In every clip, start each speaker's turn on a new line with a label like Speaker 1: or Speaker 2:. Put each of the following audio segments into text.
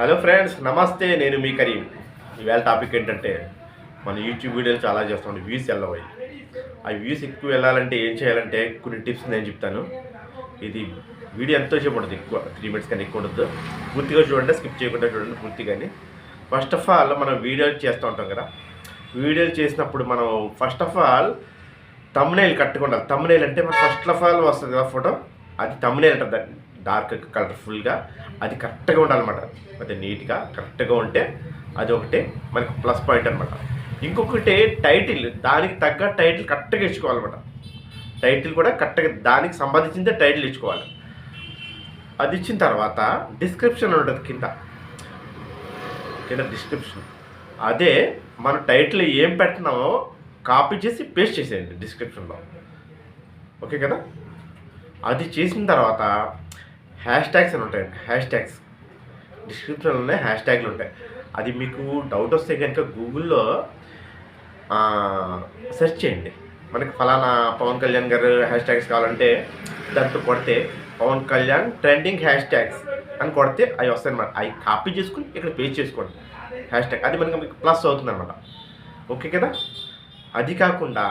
Speaker 1: Hello friends నమస్తే నేను మీ కరీం. ఈవేళ టాపిక్ ఏంటంటే మన యూట్యూబ్ వీడియోలు చాలా చేస్తాం వ్యూస్ వెళ్ళవాయి ఆ వ్యూస్ ఎక్కువ వెళ్ళాలంటే ఏం చేయాలంటే కొన్ని టిప్స్ నేను చెప్తాను. ఇది వీడియో ఎంతో సేపు ఉంటుంది? ఎక్కువ త్రీ మినిట్స్ కానీ ఎక్కువ ఉండదు పూర్తిగా చూడండి స్కిప్ చేయకుండా చూడండి పూర్తిగాని. ఫస్ట్ ఆఫ్ ఆల్ మనం వీడియోలు చేస్తూ ఉంటాం కదా. వీడియోలు చేసినప్పుడు మనం ఫస్ట్ ఆఫ్ ఆల్ తమ్నేల్ కట్టుకుండాలి తమ్నేల్ అంటే మన ఫస్ట్ ఆఫ్ ఆల్ వస్తుంది కదా ఫోటో అది తమ్నేల్ అంటారు దాన్ని. డార్క్ కలర్ఫుల్గా అది కరెక్ట్గా ఉండాలన్నమాట. అది నీట్గా కరెక్ట్గా ఉంటే అది ఒకటి మనకి ప్లస్ పాయింట్ అనమాట ఇంకొకటి టైటిల్ దానికి తగ్గ టైటిల్ కరెక్ట్గా ఇచ్చుకోవాలన్నమాట. టైటిల్ కూడా కరెక్ట్గా దానికి సంబంధించిందే టైటిల్ ఇచ్చుకోవాలి. అది ఇచ్చిన తర్వాత డిస్క్రిప్షన్ ఉంటుంది కింద. కింద డిస్క్రిప్షన్. అదే మన టైటిల్ ఏం పెట్టినామో కాపీ చేసి పేస్ట్ చేసేయండి డిస్క్రిప్షన్లో. ఓకే కదా? అది చేసిన తర్వాత హ్యాష్ ట్యాగ్స్ అని ఉంటాయండి. హ్యాష్ ట్యాగ్స్ డిస్క్రిప్షన్లోనే హ్యాష్ ట్యాగ్లు ఉంటాయి. అది మీకు డౌట్ వస్తే కనుక గూగుల్లో సెర్చ్ చేయండి. మనకి ఫలానా పవన్ కళ్యాణ్ గారు హ్యాష్ ట్యాగ్స్ కావాలంటే దాంట్లో కొడితే Pawan Kalyan trending hash tags అని కొడితే అవి వస్తాయి అనమాట అవి కాపీ చేసుకుని ఇక్కడ పేస్ట్ చేసుకోండి. హ్యాష్ ట్యాగ్ అది మనకి మీకు ప్లస్ అవుతుంది అనమాట ఓకే కదా? అది కాకుండా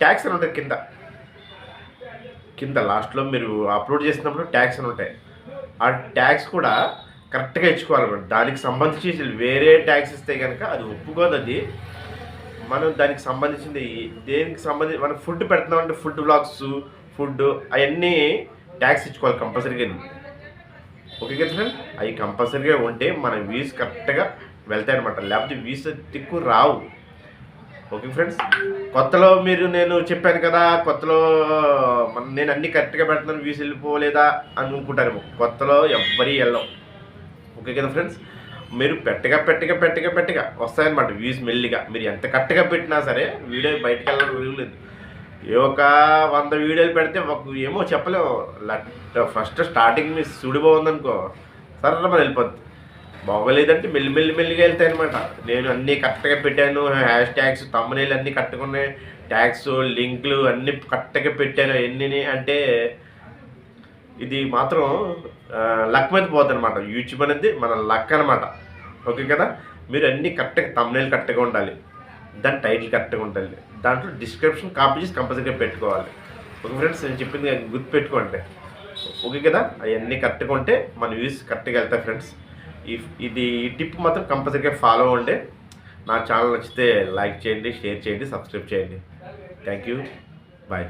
Speaker 1: ట్యాక్స్ అని ఉంటాయి కింద. కింద లాస్ట్లో మీరు అప్లోడ్ చేసినప్పుడు ట్యాక్స్ అని ఉంటాయి. ఆ ట్యాక్స్ కూడా కరెక్ట్గా ఇచ్చుకోవాలన్నమాట దానికి సంబంధించి వేరే ట్యాక్స్ ఇస్తే కనుక అది ఒప్పుకోదు అది. మనం దానికి సంబంధించింది దేనికి సంబంధించి మనం ఫుడ్ పెడుతున్నాం అంటే ఫుడ్ బ్లాగ్స్ ఫుడ్ అవన్నీ ట్యాక్స్ ఇచ్చుకోవాలి కంపల్సరీగా. ఓకే కదా ఫ్రెండ్ అవి కంపల్సరీగా ఉంటే మన వ్యూస్ కరెక్ట్గా వెళ్తాయి అనమాట లేకపోతే వ్యూస్ తిక్కు రావు. ఓకే ఫ్రెండ్స్ కొత్తలో మీరు నేను చెప్పాను కదా కొత్తలో నేను అన్ని కరెక్ట్గా పెడుతున్నాను వ్యూస్ వెళ్ళిపోలేదా అని అనుకుంటారు కొత్తలో ఎవ్వరి వెళ్ళం ఓకే కదా ఫ్రెండ్స్ మీరు పెట్టగా పెట్టగా పెట్టగా పెట్టగా వస్తాయన్నమాట వ్యూస్ మెల్లిగా. మీరు ఎంత కరెక్ట్గా పెట్టినా సరే వీడియో బయటకు వెళ్ళడం లేదు. ఏ ఒక వంద వీడియోలు పెడితే ఒక ఏమో చెప్పలేము. ఫస్ట్ స్టార్టింగ్ మీ సుడి ఉందనుకో సరే మరి వెళ్ళిపోద్ది. బాగోలేదంటే మెల్లి మెల్లి మెల్లిగా వెళ్తాయి అనమాట నేను అన్నీ కరెక్ట్గా పెట్టాను హ్యాష్ ట్యాగ్స్ తమ్మునేలు అన్నీ కట్టుకున్నాయి ట్యాగ్స్ లింక్లు అన్నీ కరెక్ట్గా పెట్టాను ఎన్ని అంటే ఇది మాత్రం లక్ మీద పోతుంది అనమాట యూట్యూబ్ అనేది మన లక్ అనమాట ఓకే కదా? మీరు అన్నీ కరెక్ట్గా తమ్నేల్ కరెక్ట్గా ఉండాలి. దాని టైటిల్ కరెక్ట్గా ఉండాలి. దాంట్లో డిస్క్రిప్షన్ కాపీ చేసి కంపల్సరీగా పెట్టుకోవాలి. ఓకే ఫ్రెండ్స్ నేను చెప్పింది గుర్తు పెట్టుకోండి ఓకే కదా? అవన్నీ కరెక్ట్గా ఉంటే మన వ్యూస్ కరెక్ట్గా వెళ్తాయి ఫ్రెండ్స్. ఈ ఇది ఈ టిప్ మాత్రం కంపల్సరీగా ఫాలో అవ్వండి. నా ఛానల్ నచ్చితే లైక్ చేయండి షేర్ చేయండి సబ్స్క్రైబ్ చేయండి. Thank you. బాయ్.